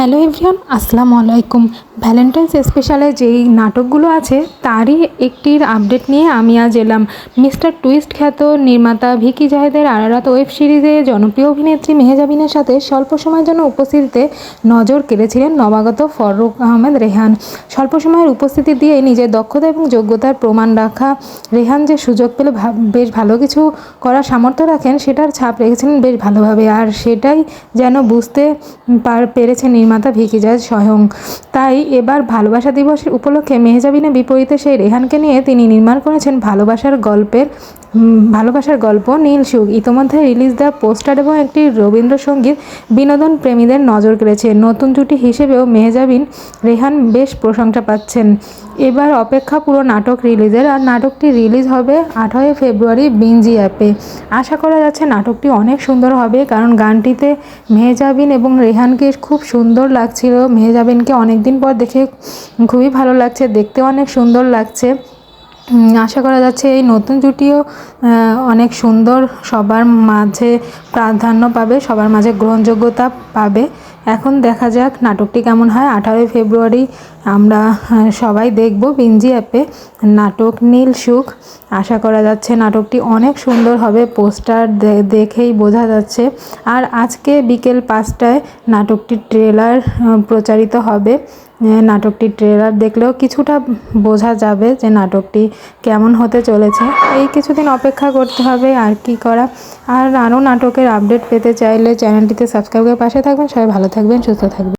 Hello everyone, আসসালামু আলাইকুম। Valentine's স্পেশালে যেই নাটকগুলো আছে, তারই একটির আপডেট নিয়ে আমি আজ এলাম। মিস্টার টুইস্ট খ্যাত নির্মাতা ভিকি জাহেদের আরারাত ওয়েব সিরিজে জনপ্রিয় অভিনেত্রী মেহেজাবিনের সাথে স্বল্প সময়ের জন্য উপস্থিতিতে নজর কেড়েছিলেন নবাগত ফররুখ আহমেদ রেহান। স্বল্প সময়ের উপস্থিতি দিয়ে নিজের দক্ষতা এবং যোগ্যতার প্রমাণ রাখা রেহান যে সুযোগ পেলে বেশ ভালো কিছু করার সামর্থ্য রাখেন, সেটার ছাপ রেখেছিলেন বেশ ভালোভাবে। আর সেটাই যেন বুঝতে পার, পেরেছে নির্মাতা ভিকি জাজ স্বয়ং। তাই এবার ভালোবাসা দিবসের উপলক্ষে মেহজাবিনের বিপরীতে সেই রেহানকে নিয়ে তিনি নির্মাণ করেছেন ভালোবাসার গল্পের ভালোবাসার গল্প নীল সুখ। ইতোমধ্যে রিলিজ দেওয়া পোস্টার এবং একটি রবীন্দ্রসঙ্গীত বিনোদন প্রেমীদের নজর কেড়েছে। নতুন জুটি হিসেবেও মেহজাবিন, রেহান বেশ প্রশংসা পাচ্ছেন। এবার অপেক্ষা পুরো নাটক রিলিজের আর নাটকটি রিলিজ হবে আঠারোই ফেব্রুয়ারি বিঞ্জি অ্যাপে। আশা করা যাচ্ছে নাটকটি অনেক সুন্দর হবে, কারণ গানটিতে মেহজাবিন এবং রেহানকে খুব সুন্দর লাগছিল। মেহজাবিনকে অনেকদিন পর দেখে খুবই ভালো লাগছে দেখতে অনেক সুন্দর লাগছে। আশা করা যাচ্ছে এই নতুন জুটিও অনেক সুন্দর, সবার মাঝে প্রাধান্য পাবে, সবার মাঝে গ্রহণযোগ্যতা পাবে। এখন দেখা যাক নাটকটি কেমন হয়। আঠারোই ফেব্রুয়ারি আমরা সবাই দেখব বিঞ্জি অ্যাপে। নাটক নীল সুখ। আশা করা যাচ্ছে নাটকটি অনেক সুন্দর হবে, পোস্টার দেখেই বোঝা যাচ্ছে। আর আজকে বিকেল পাঁচটায় নাটকটির ট্রেলার প্রচারিত হবে। নাটকটির ট্রেলার দেখলেও কিছুটা বোঝা যাবে যে নাটকটি কেমন হতে চলেছে। এই কিছুদিন অপেক্ষা করতে হবে আর কি করা। আর আরও নাটকের আপডেট পেতে চাইলে চ্যানেলটিতে সাবস্ক্রাইব করে পাশে থাকবেন। সবাই ভালো থাকবেন, সুস্থ থাকবেন।